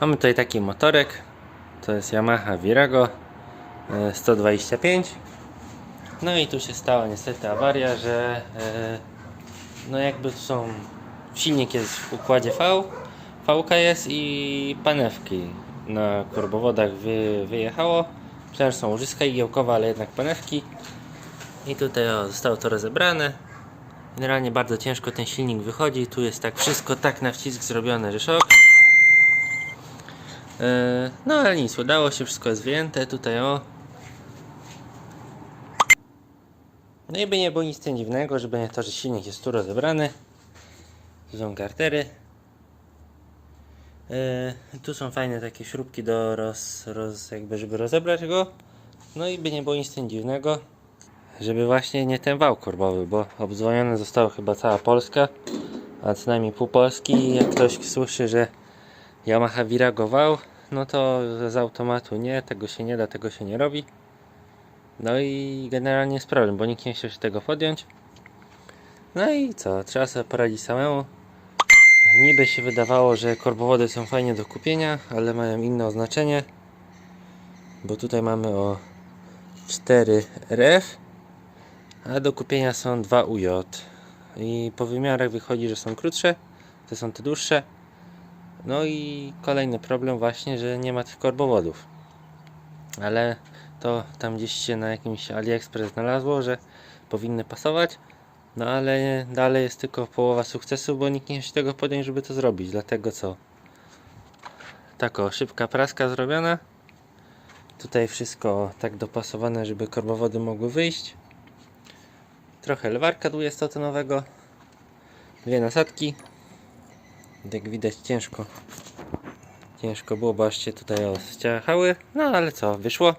Mamy tutaj taki motorek. To jest Yamaha Virago e, 125. No i tu się stała niestety awaria, że e, no jakby są silnik jest w układzie V, VK jest i panewki na korbowodach wy, wyjechało. Że są łożyska igiełkowe, ale jednak panewki. I tutaj o, zostało to rozebrane. Generalnie bardzo ciężko ten silnik wychodzi. Tu jest tak wszystko tak na wcisk zrobione, że szok. Yy, No ale nic, udało się, wszystko jest wyjęte. Tutaj o. No i by nie było nic tym dziwnego, żeby nie to, że silnik jest tu rozebrany. Tu są kartery. Yy, tu są fajne takie śrubki do roz, roz, jakby żeby rozebrać go. No i by nie było nic tym dziwnego, żeby właśnie nie ten wał korbowy, bo obdzwoniona została chyba cała Polska, a co najmniej pół Polski. Jak ktoś słyszy, że Yamaha Virago wał, no to z automatu nie, tego się nie da, tego się nie robi. No i generalnie jest problem, bo nikt nie chciał się tego podjąć. No i co, trzeba sobie poradzić samemu. Niby się wydawało, że korbowody są fajnie do kupienia, ale mają inne oznaczenie. Bo tutaj mamy o 4 RF, a do kupienia są 2 UJ. I po wymiarach wychodzi, że są krótsze, te są te dłuższe. No i kolejny problem właśnie, że nie ma tych korbowodów. Ale to tam gdzieś się na jakimś AliExpress znalazło, że powinny pasować. No ale dalej jest tylko połowa sukcesu, bo nikt nie się tego podjąć, żeby to zrobić. Dlatego co? Tako, szybka praska zrobiona. Tutaj wszystko tak dopasowane, żeby korbowody mogły wyjść. Trochę lewarka 20-tonowego. Dwie nasadki. Jak widać ciężko. Ciężko było, bo tutaj o, ściachały. No ale co, wyszło.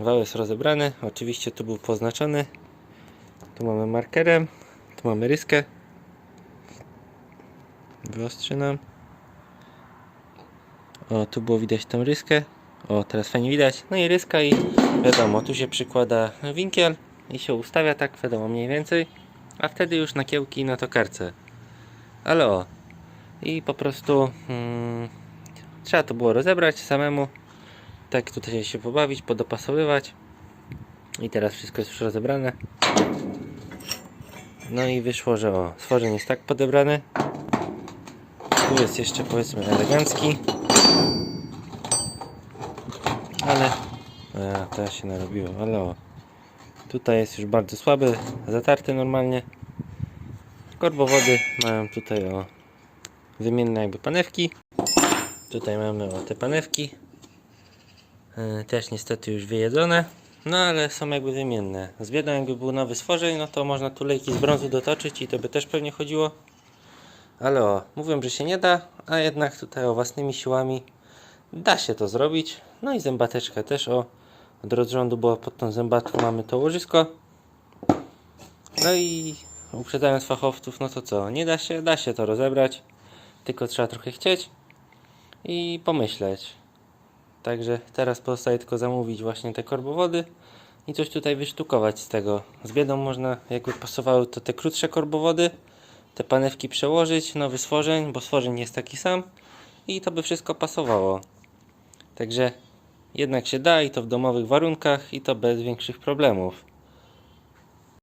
Wał jest rozebrany. Oczywiście tu był poznaczony. Tu mamy markerem. Tu mamy ryskę. Wyostrzy nam. O, tu było widać tą ryskę. O, teraz fajnie widać. No i ryska i wiadomo, tu się przykłada winkiel i się ustawia tak, wiadomo, mniej więcej. A wtedy już na kiełki na tokarce. Ale o. I po prostu mm, trzeba to było rozebrać samemu. Tak tutaj się pobawić, podopasowywać. I teraz wszystko jest już rozebrane. No i wyszło, że o, stworzeń jest tak podebrany. Tu jest jeszcze powiedzmy elegancki. Ale a, teraz się narobiło, ale o. Tutaj jest już bardzo słaby, zatarty normalnie. Korbowody mają tutaj o wymienne jakby panewki. Tutaj mamy o te panewki. E, Też niestety już wyjedzone. No ale są jakby wymienne. Z biedą jakby był nowy stworzeń, no to można tu lejki z brązu dotoczyć i to by też pewnie chodziło. Ale o, mówią, że się nie da, a jednak tutaj o własnymi siłami da się to zrobić. No i zębateczka też o. Od rozrządu, bo pod tą zębatką mamy to łożysko. No i uprzedzając fachowców, no to co? Nie da się, da się to rozebrać. Tylko trzeba trochę chcieć i pomyśleć. Także teraz pozostaje tylko zamówić właśnie te korbowody i coś tutaj wysztukować z tego. Z biedą można, jakby pasowały to te krótsze korbowody, te panewki przełożyć, nowy stworzeń, bo stworzeń jest taki sam i to by wszystko pasowało. Także jednak się da i to w domowych warunkach i to bez większych problemów.